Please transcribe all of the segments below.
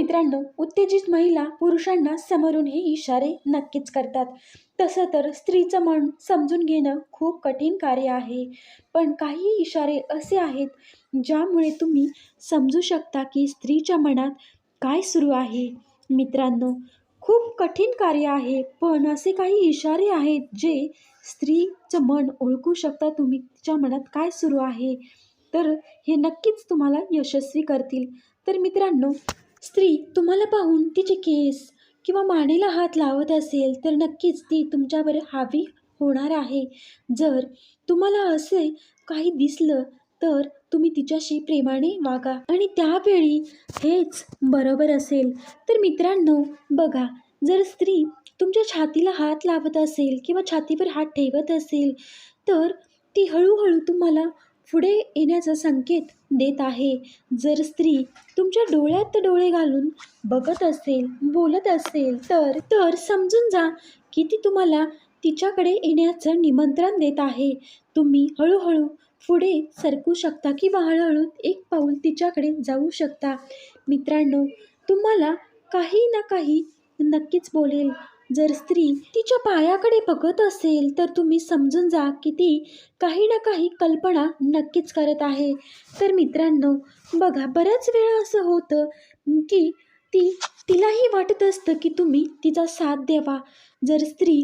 मित्रांनो उत्तेजित महिला पुरुषांना समोरून हे इशारे नक्कीच करतात. तसं तर स्त्रीचं मन समजून घेणं खूप कठीण कार्य आहे. पण काही इशारे असे आहेत ज्यामुळे तुम्ही समजू शकता की स्त्रीच्या मनात काय सुरू आहे. मित्रांनो खूप कठीण कार्य आहे पण असे काही इशारे आहेत जे स्त्रीचं मन ओळखू शकता तुम्ही तिच्या मनात काय सुरू आहे. तर हे नक्कीच तुम्हाला यशस्वी करतील. तर मित्रांनो स्त्री तुम्हाला पाहून तिचे केस किंवा मानेला हात लावत असेल तर नक्कीच ती तुमच्यावर हावी होणार आहे. जर तुम्हाला असे काही दिसलं तर तुम्ही तिच्याशी प्रेमाने वागा. आणि त्यावेळी हेच बरोबर असेल. तर मित्रांनो बघा जर स्त्री तुमच्या छातीला हात लावत असेल किंवा छातीवर हात ठेवत असेल तर ती हळूहळू तुम्हाला पुढे येण्याचा संकेत देत आहे. जर स्त्री तुमच्या डोळ्यात डोळे घालून बघत असेल बोलत असेल तर तर समजून जा की ती तुम्हाला तिच्याकडे येण्याचं निमंत्रण देत आहे. तुम्ही हळूहळू पुढे सरकू शकता किंवा हळूहळू एक पाऊल तिच्याकडे जाऊ शकता. मित्रांनो तुम्हाला काही ना काही नक्कीच बोलेल. जर स्त्री तिच्या पायाकडे बघत असेल तर तुम्ही समजून जा की ती काही ना काही कल्पना नक्कीच करत आहे. तर मित्रांनो बघा बऱ्याच वेळा असं होतं की ती तिलाही वाटत असतं की तुम्ही तिचा साथ द्यावा. जर स्त्री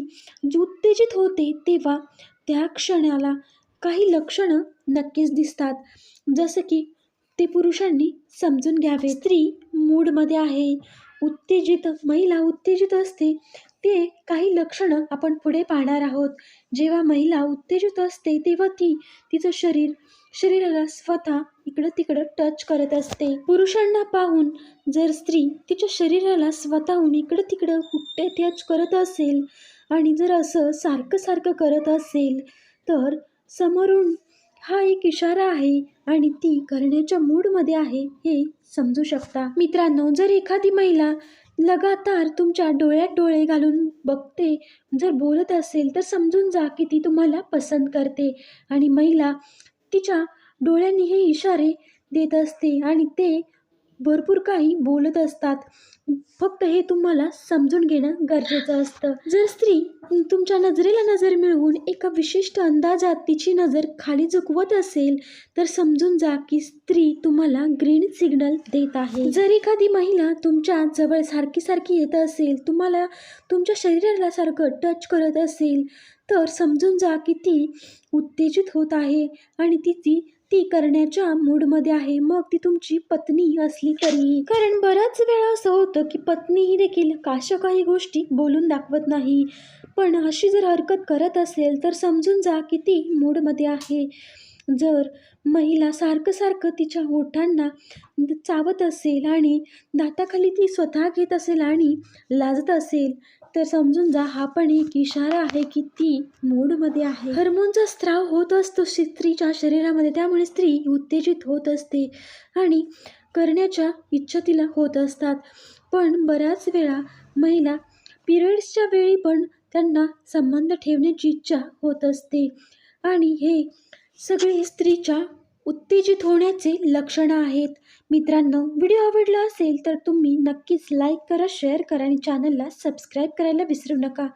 उत्तेजित होते तेव्हा त्या क्षणाला काही लक्षणं नक्कीच दिसतात. जसं की ते पुरुषांनी समजून घ्यावे. स्त्री मूडमध्ये आहे. उत्तेजित महिला उत्तेजित असते ते काही लक्षणं आपण पुढे पाहणार आहोत. जेव्हा महिला उत्तेजित असते तेव्हा ती तिचं शरीर शरीराला स्वतः इकडं तिकडं टच करत असते. पुरुषांना पाहून जर स्त्री तिच्या शरीराला स्वतःहून इकडं तिकडं कुठे टच करत असेल आणि जर असं सारखं सारखं करत असेल तर समोरून हा एक इशारा आहे आणि ती करण्याच्या मूडमध्ये आहे हे समजू शकता. मित्रांनो जर एखादी महिला लगातार तुमच्या डोळ्यात डोळे घालून बघते जर बोलत असेल तर समजून जा की ती तुम्हाला पसंत करते आणि महिला तिच्या डोळ्यांनी हे इशारे देत असते आणि ते भरपूर काही बोलत असतात. फक्त हे तुम्हाला समजून घेणं गरजेचं असतं. जर स्त्री तुमच्या नजरेला नजर मिळवून एका विशिष्ट अंदाजात तिची नजर खाली झुकवत असेल तर समजून जा की स्त्री तुम्हाला ग्रीन सिग्नल देत आहे. जर एखादी महिला तुमच्या जवळ सारखी सारखी येत असेल तुम्हाला तुमच्या शरीराला सारखं टच करत असेल तर समजून जा की ती उत्तेजित होत आहे आणि ती ती करण्याच्या मूडमध्ये आहे. मग ती तुमची पत्नी असली तरी. कारण बऱ्याच वेळा असं होतं की पत्नीही देखील काशा काही गोष्टी बोलून दाखवत नाही. पण अशी जर हरकत करत असेल तर समजून जा की ती मूडमध्ये आहे. जर महिला सारखं सारखं तिच्या ओठांना चावत असेल आणि दाताखाली ती स्वतः घेत असेल आणि लाजत असेल तर समजून जा हा पण एक इशारा आहे की ती मूडमध्ये आहे. हर्मोनचा स्त्राव होत असतो स्त्रीच्या शरीरामध्ये त्यामुळे स्त्री उत्तेजित होत असते आणि करण्याच्या इच्छा तिला होत असतात. पण बऱ्याच वेळा महिला पिरियड्सच्या वेळी पण त्यांना संबंध ठेवण्याची इच्छा होत असते. आणि हे सगळे स्त्रीच्या उत्तेजित होण्याचे लक्षणं आहेत. मित्रांनो व्हिडिओ आवडला असेल तर तुम्ही नक्कीच लाईक करा शेअर करा आणि चॅनलला सबस्क्राईब करायला विसरू नका.